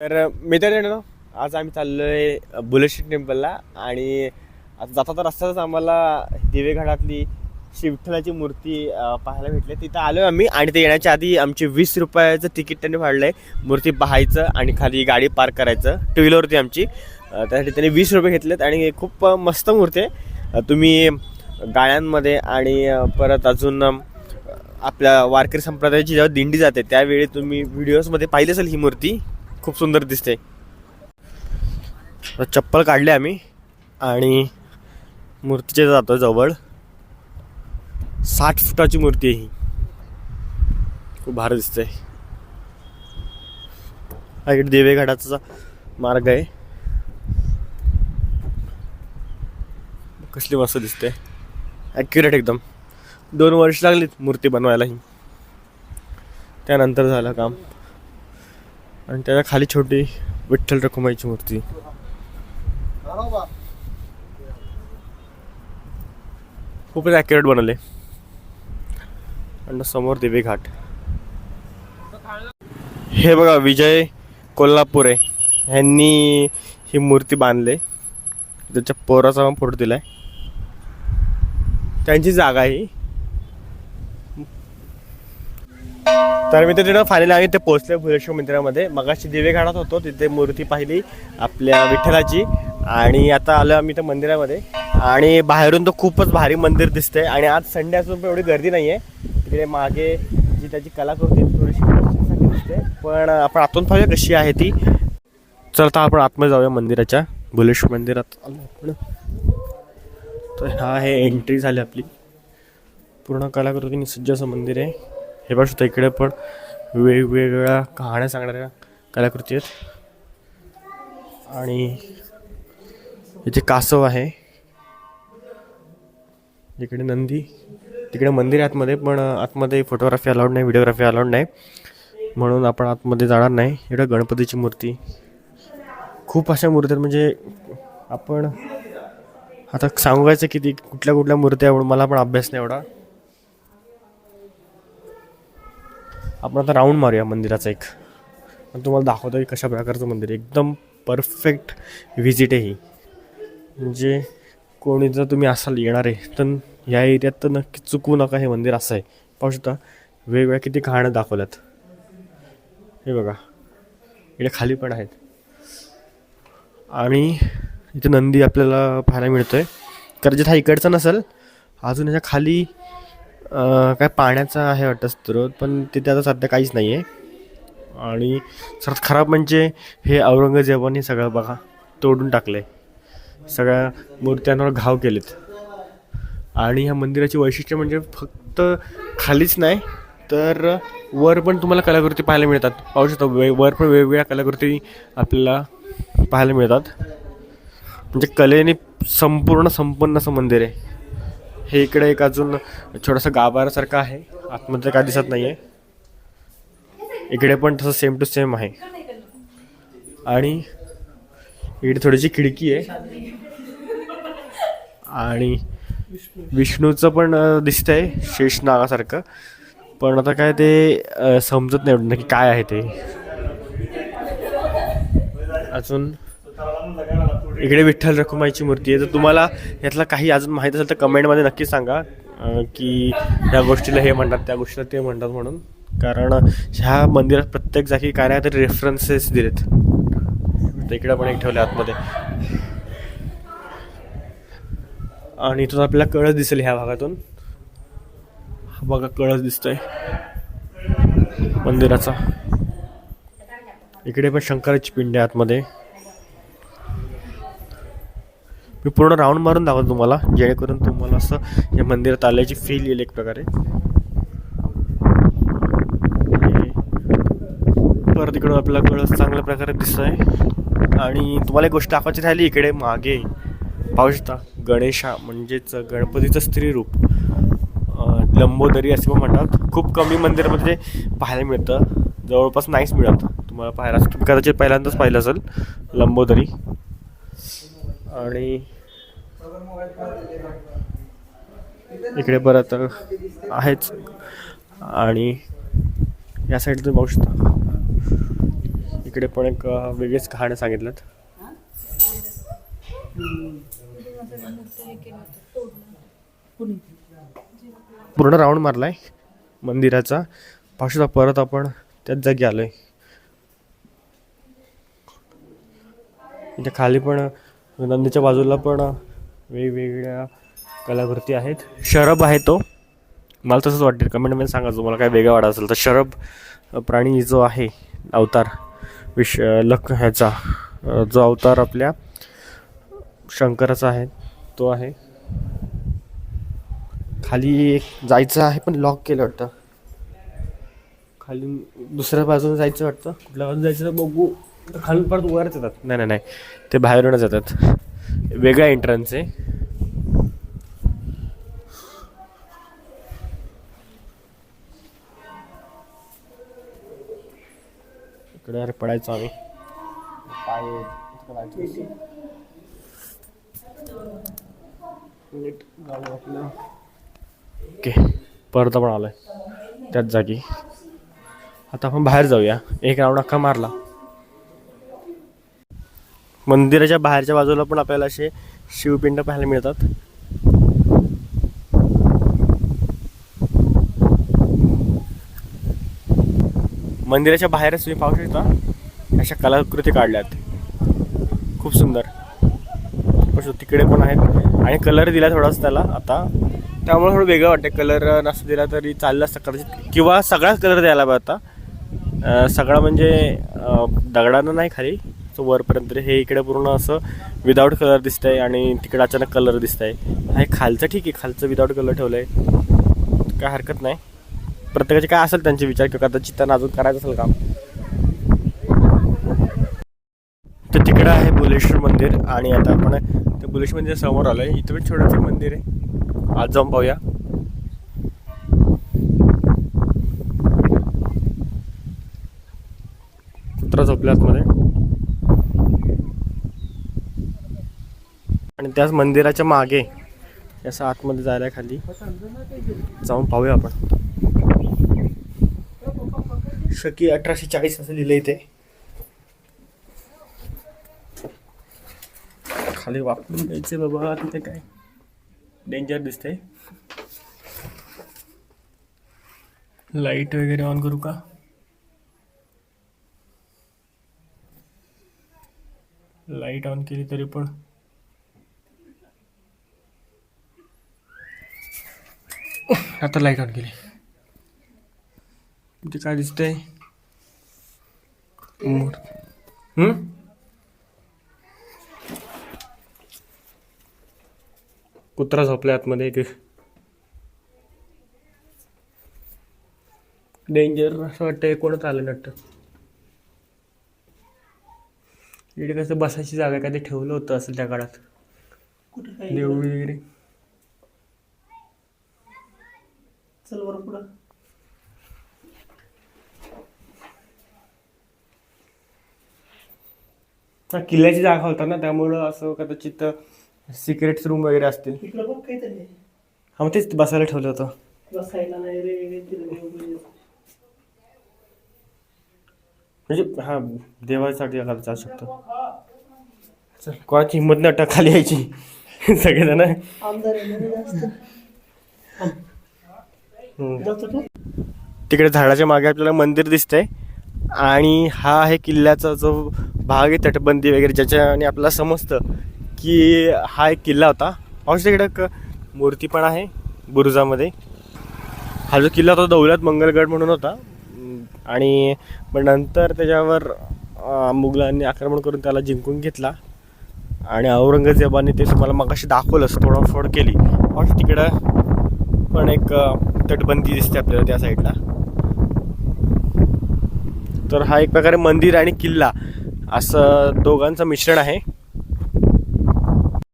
तर मित्रांनो आज आम्ही चाललो आहे बुलेश्री टेम्पलला आणि आता जाता तर रस्त्यातच आम्हाला दिवेघाटातली श्री विठ्ठलाची मूर्ती पाहायला भेटली. तिथं आलो आम्ही आणि ते येण्याच्या आधी आमचे वीस रुपयाचं तिकीट त्यांनी फाडलंय मूर्ती पाहायचं आणि खाली गाडी पार्क करायचं. टू व्हीलरवरती आमची. त्यासाठी त्यांनी वीस रुपये घेतलेत आणि खूप मस्त मूर्ती आहे. तुम्ही गाळ्यांमध्ये आणि परत अजून आपल्या वारकरी संप्रदायाची जेव्हा दिंडी जाते त्यावेळी तुम्ही व्हिडिओजमध्ये पाहिली असेल ही मूर्ती. खूप सुंदर दिसते चप्पल काढले आम्ही आणि मूर्तीच्या जातो जवळ. साठ फुटाची मूर्ती आहे ही. खूप भारी दिसते हा इकडे देवेघाटाचा मार्ग आहे. कसली मस्त दिसते ॲक्युरेट एकदम. दोन वर्ष लागलीत मूर्ती बनवायला ही. त्यानंतर झालं काम. आणि त्याच्याखाली छोटी विठ्ठल रखुमाईची मूर्ती. खूपच ॲक्युरेट बनवले. आणि समोर देवी घाट. हे बघा विजय कोल्हापुरे ह्यांनी ही मूर्ती बांधले. त्याच्या पोराचा फोटो फोटो दिलाय. त्यांची जागा आहे ही तर मी तिथं फायनली आम्ही ते पोहोचले भुलेश्वर मंदिरामध्ये. मगाशी दिवे घाटात होतो. तिथे मूर्ती पाहिली आपल्या विठ्ठलाची. आणि आता आलो आम्ही त्या मंदिरामध्ये. आणि बाहेरून तर खूपच भारी मंदिर दिसतंय. आणि आज संडे असून पण एवढी गर्दी नाही आहे तिकडे मागे जी त्याची कलाकृती थोडीशी दिसते. पण आपण आतून पाहूया कशी आहे ती. चलता आपण आतमध्ये जाऊया मंदिराच्या. भुलेश्वर मंदिरात आलो आपण. तर हा आहे एंट्री झाली आपली. पूर्ण कलाकृतीने सज्ज असं मंदिर आहे. हे बघ शकता इकडे पण वेगवेगळ्या कहाण्या सांगणाऱ्या कलाकृती आहेत. आणि इथे कासव आहे. इकडे नंदी तिकडे मंदिर आहे आतमध्ये पण आतमध्ये फोटोग्राफी अलाउड नाही व्हिडिओग्राफी अलाउड नाही. म्हणून आपण आतमध्ये जाणार नाही. इकडे गणपतीची मूर्ती. खूप अशा मूर्ती आहेत म्हणजे आपण आता सांगायचं किती कुठल्या कुठल्या मूर्त्या एवढं मला पण अभ्यास नाही एवढा. आपण आता राऊंड मारूया मंदिराचा एक. आणि तुम्हाला दाखवतो की कशा प्रकारचं मंदिर एकदम परफेक्ट व्हिजिट आहे ही. म्हणजे कोणी जर तुम्ही असाल येणार आहे तर या एरियात तर नक्की चुकवू नका हे मंदिर असं आहे. पाहू शकता वेगवेगळ्या किती कहाण्या दाखवल्यात. हे बघा इकडे खाली पण आहेत. आणि इथे नंदी आपल्याला पाहायला मिळतो आहे कर्जत हा इकडचा नसेल अजून याच्या खाली काय पाण्याचा आहे वाटतं स्त्रोत पण तिथे आता सध्या काहीच नाही आहे आणि सर्वात खराब म्हणजे हे औरंगजेबाने सगळं बघा तोडून टाकलं आहे सगळ्या मूर्त्यांवर घाव केलेत. आणि ह्या मंदिराची वैशिष्ट्य म्हणजे फक्त खालीच नाही तर वर पण तुम्हाला कलाकृती पाहायला मिळतात. पाहू शकता वे वर पण वेगवेगळ्या कलाकृती आपल्याला पाहायला मिळतात. म्हणजे कलेने संपूर्ण संपन्न असं मंदिर आहे. हे इकडे एक अजून छोटासा गाभारासारखं आहे. आतमध्ये काय दिसत नाही आहे इकडे पण तसं सेम टू सेम आहे. आणि इकडे थोडीशी खिडकी आहे. आणि विष्णूचं पण अं, दिसतंय शेष नागासारखं. पण आता काय ते समजत नाही एवढं नक्की काय आहे ते. अजून इकडे विठ्ठल रखुमाईची मूर्ती आहे. तर तुम्हाला यातलं काही अजून माहीत असेल तर कमेंटमध्ये नक्की सांगा की ह्या गोष्टीला हे म्हणतात त्या गोष्टीला ते म्हणतात म्हणून. कारण ह्या मंदिरात प्रत्येक जागी काय नाही तरी रेफरन्सेस दिलेत. तर इकडे पण एक ठेवले आतमध्ये. आणि इथून आपल्याला कळस दिसेल ह्या भागातून. हा बघा कळस दिसतोय. मंदिराचा. इकडे पण शंकराची पिंड आहे आतमध्ये. मी पूर्ण राऊंड मारून दाखवतो तुम्हाला जेणेकरून तुम्हाला असं या मंदिरात आल्याची फील येईल एक प्रकारे. परत इकडून आपल्याला कळस चांगल्या प्रकारे दिसतोय. आणि तुम्हाला एक गोष्ट दाखवायची राहिली इकडे मागे पाहू शकता गणेशा म्हणजेच गणपतीचं स्त्री रूप लंबोदरी असे पण म्हणतात. खूप कमी मंदिरामध्ये पाहायला मिळतं. जवळपास नाहीच मिळत. तुम्हाला पाहायला तुम्ही कदाचित पहिल्यांदाच पाहिलं असेल लंबोदरी. आणि इकडे परत आहेच. आणि या साईड तुम्ही पाहू शकता. इकडे पण एक वेगळीच कहाणी सांगितलं पूर्ण राऊंड मारलाय मंदिराचा. पाहू परत आपण त्याच जागी आलोय. इथे खाली पण नंदीच्या बाजूला पण वेगवेगळ्या कलाकृती आहेत. शरब आहे तो. मला तसंच वाटते. कमेंटमध्ये सांगा. तुम्हाला काय वेगळं वाटत असेल तर शरब प्राणी जो आहे अवतार विश लख ह्याचा जो अवतार आपल्या शंकराचा आहे तो आहे. खाली एक जायचं आहे पण लॉक केलं वाटतं. खाली दुसऱ्या बाजूने जायचं वाटतं. कुठल्या बाजूने जायचं तर बघू. तर खाली परत वरच येतात. नाही नाही नाही. ते बाहेरूनच येतात. वेगळा एंट्रन्स आहे इकडे अरे पडायचो आम्ही. ओके परत आपण आलोय. त्याच जागी. आता आपण बाहेर जाऊया. एक राऊंड अख्खा मारला. मंदिराच्या बाहेरच्या बाजूला पण आपल्याला असे शिवपिंड पाहायला मिळतात. मंदिराच्या बाहेरच तुम्ही पाहू शकता. अशा कलाकृती काढल्यात. खूप सुंदर. पण तिकडे पण आहेत. आणि कलर दिला थोडासा त्याला आता. त्यामुळे थोडं वेगळं वाटतं कलर नसं दिला तरी चाललं असतं कदाचित. किंवा सगळाच कलर द्यायला पाहिजे आता. सगळा म्हणजे दगडानं नाही खाली. वरपर्यंत हे इकडे पूर्ण असं विदाऊट कलर दिसतंय आणि तिकडे अचानक कलर दिसतंय. हे खालचं ठीक आहे खालचं विदाऊट कलर ठेवलं आहे काय हरकत नाही. प्रत्येकाचे काय असेल त्यांचे विचार किंवा कदाचित त्यांना अजून करायचं असेल काम. तर तिकडं आहे बुलेश्वर मंदिर आणि आता आपण त्या बुलेश्वर मंदिर समोर आलोय. इथं पण छोटंसं मंदिर आहे. आज जाऊन पाहूया. कुत्रा झोपल्या आतमध्ये आणि त्याच मंदिराच्या मागे असं आतमध्ये जायला खाली जाऊन पाहूया आपण. शकी अठराशे चाळीस असं लिहिलं इथे. खाली वापरून द्यायचे बाबा तिथे काय डेंजर दिसते लाइट वगैरे ऑन करू का? लाइट ऑन केली तरी पण आता लाइट ऑन केली. इथे काय दिसतंय? कुत्रा झोपल्या आतमध्ये एक डेंजर असं वाटतं कोणच आलं नट्ट इकडे कसं बसायची जागा काय ते ठेवलं होतं असेल त्या काळात? देऊळ वगैरे. चल बरं पुढं. हा किल्ल्याची जागा होता ना त्यामुळं असं कदाचित सिक्रेट रूम वगैरे असतील. इकडं बघ काहीतरी. आहे. हा मग तेच बसायला ठेवलं होतं. बसायला नाही रे. म्हणजे हा देवासाठी एखादा जाऊ शकतो. चल कोणाची हिंमत वाटत खाली यायची. सगळेजण. आमदार आहे ना जास्त. तिकडे झाडाच्या मागे आपल्याला मंदिर दिसतंय. आणि हा आहे किल्ल्याचा जो भाग आहे तटबंदी वगैरे ज्याच्याने आपल्याला समजतं की हा एक किल्ला होता. पाहू तिकडे एक मूर्ती पण आहे बुरुजामध्ये. हा जो किल्ला होता दौलत मंगलगड म्हणून होता. आणि पण नंतर त्याच्यावर मुघलांनी आक्रमण करून त्याला जिंकून घेतला. आणि औरंगजेबाने ते तुम्हाला मगाशी दाखवलंच तोडफोड केली. पाहू तिकडं पण एक तटबंदी दिसते आपल्याला त्या साईडला तर हा एक प्रकारे मंदिर आणि किल्ला असं दोघांचं मिश्रण आहे.